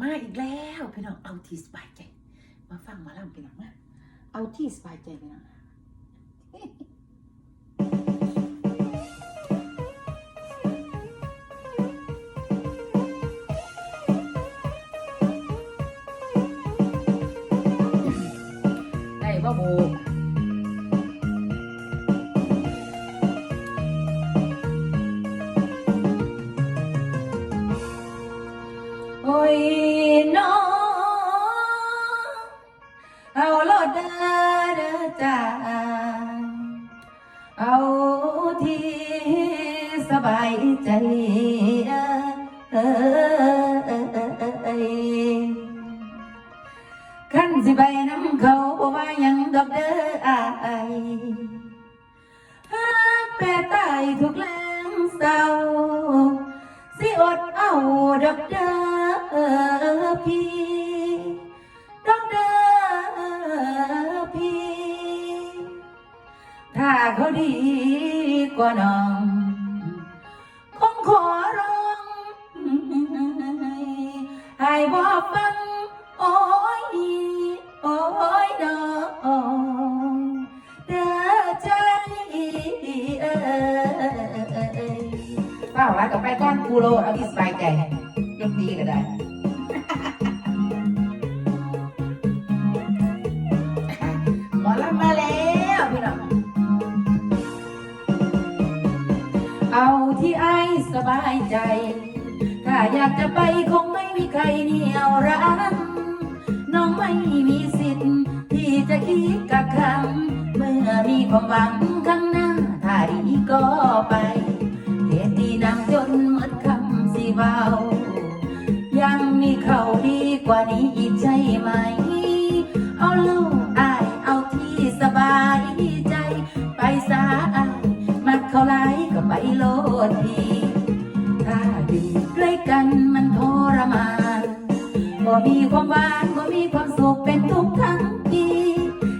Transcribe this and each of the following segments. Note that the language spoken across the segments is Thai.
มาอีกแล้วพี่น้องเอาที่สบายใจ มาฟังมาล่ำพี่น้องมาเอาที่สบายใจพี่น้องได้บ่โบ เอาโลดเด้อเด้อจ้าเอาที่สบายใจเอ้ยขันสิไปน้ำเขาบ่ว่ายังดอกเด้ออายหากแปรตายทุกแรงเศร้าสิอดเอาดอกเด้อ้าเขาดีกว่าน้องคงขอร้องให้บอกฟังโอ้ยโอ้ยน้องเด้อใจเอ้ยป้าว่ากับไปก้อนกูโรเอาที่สบายใจยกดีก็ได้ เอาที่ไอ้สบายใจ ถ้าอยากจะไปคงไม่มีใครเหนี่ยวรั้งน้องไม่มีสิทธิ์ ที่จะคิดกับคำเมื่อมีความหวังข้างหน้าถ้าดีก็ไปเหตุที่นำจนหมดคำสิเบายังมีเขาดีกว่านี้อีกใช่ไหม ถ้าอยู่ใกล้กันมันทรมานบ่มีความหวานบ่มีความสุขเป็นทุกทั้งที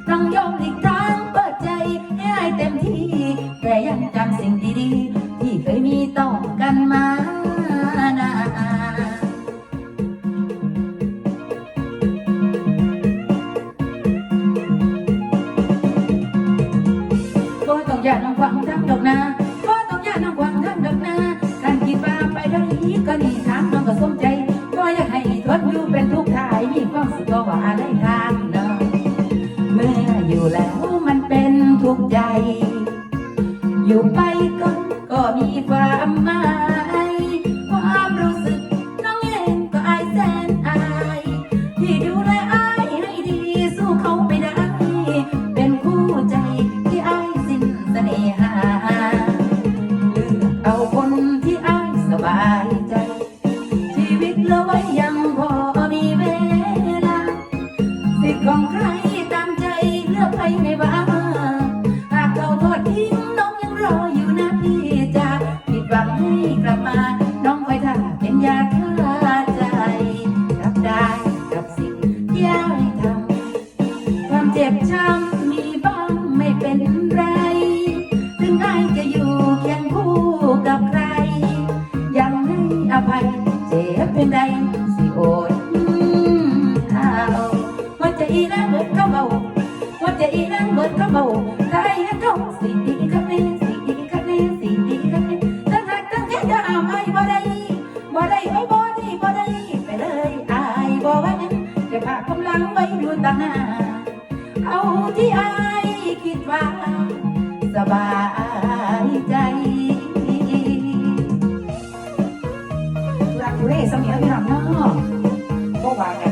ต้องยอมหลีกทางเปิดใจให้อายเต็มที่แค่ยังจำสิ่งดีๆที่เคยมีต่อกันมานาบ่ต้องอย่าน้องฟังทั้งดอกนา ก็นี่ทางน้องก็สมใจก็อยากให้ทดอยู่เป็นทุกข์ทายมีความสุขก็ว่าได้ทางน้องเมื่ออยู่แล้วมันเป็นทุกข์ใจ อยู่ไปก็ก็มีความหมาย เลือกใครไม่บ้าหากเขาทอดทิ้งน้องยังรออยู่นะพี่จะผิดหวังให้กลับมา น้องคอยท่าเป็นยาฆ่าใจรับได้กับสิ่งที่อายทำความเจ็บช้ำมีบ้างไม่เป็นไร ถึงอายจะอยู่เคียงคู่กับใคร ยังให้อภัยเจ็บเพียงใว่าจะอีนั่งเหมือนกระเป๋าตายให้องสิดีกันเลยสิดีกันเลยสิดีกันเลยตั้งหักตั้งแค่จะเอาไม่บ่ได้บ่ได้โอ้บ่ได้บ่ได้ไปเลยอายบ่ไว่านั้นจะพากำลังไปดูต่างหน้าเอาที่อายคิดว่าสบายใจรักเร่สมียพี่น้เนาะบ่ว่ากัน